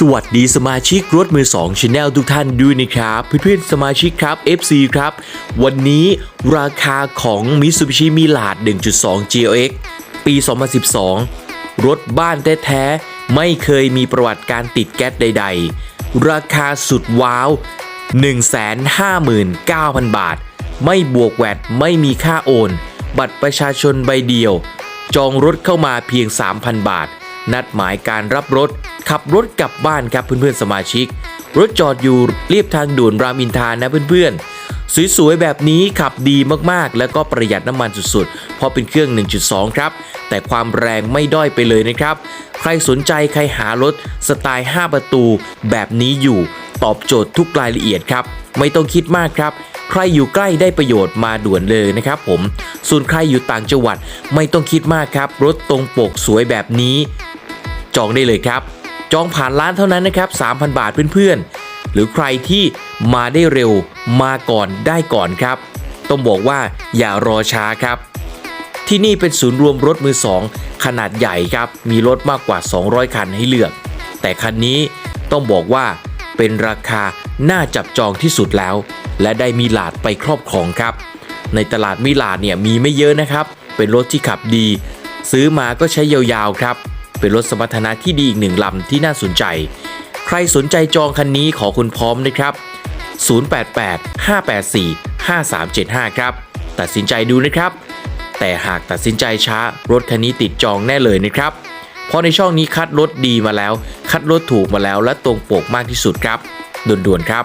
สวัสดีสมาชิกรถมือ2 Channel ทุกท่านด้วยนะครับ เพื่อนๆสมาชิกครับ FC ครับ วันนี้ราคาของ Mitsubishi m i l a d 1.2 GLX ปี 2012 รถบ้านแท้ๆ ไม่เคยมีประวัติการติดแก๊สใดๆ ราคาสุดว้าว 159,000 บาท ไม่บวกแวดไม่มีค่าโอน บัตรประชาชนใบเดียว จองรถเข้ามาเพียง 3,000 บาท นัดหมายการรับรถ ขับรถกลับบ้านครับเพื่อนๆสมาชิก รถจอดอยู่เรียบทางด่วนรามอินทานะเพื่อนๆ สวยๆ แบบนี้ขับดีมากๆ แล้วก็ประหยัดน้ำมันสุดๆ เพราะเป็นเครื่อง 1.2 ครับ แต่ความแรงไม่ด้อยไปเลยนะครับ ใครสนใจใครหารถสไตล์ 5 ประตู แบบนี้อยู่ตอบโจทย์ทุกรายละเอียดครับ ไม่ต้องคิดมากครับใครอยู่ใกล้ได้ประโยชน์มาด่วนเลยนะครับผม ส่วนใครอยู่ต่างจังหวัดไม่ต้องคิดมากครับ รถตรงปกสวยแบบนี้ จองได้เลยครับ จองผ่านร้านเท่านั้นนะครับ 3,000 บาทเพื่อนๆ หรือใครที่มาได้เร็วมาก่อนได้ก่อนครับ ต้องบอกว่าอย่ารอช้าครับ ที่นี่เป็นศูนย์รวมรถมือสองขนาดใหญ่ครับ มีรถมากกว่า 200 คันให้เลือก แต่คันนี้ต้องบอกว่าเป็นราคาน่าจับจองที่สุดแล้ว และได้มีลาดไปครอบครองครับ ในตลาดมิลาดเนี่ยมีไม่เยอะนะครับ เป็นรถที่ขับดี ซื้อมาก็ใช้ยาวๆครับ เป็นรถสมรรถนะที่ดีอีกหนึ่งลำที่น่าสนใจ ใครสนใจจองคันนี้ขอคุณพร้อมนะครับ 088 584 5375 ครับ ตัดสินใจดูนะครับ แต่หากตัดสินใจช้ารถคันนี้ติดจองแน่เลยนะครับ เพราะในช่องนี้คัดรถดีมาแล้ว คัดรถถูกมาแล้วและตรงปกมากที่สุดครับด่วนๆครับ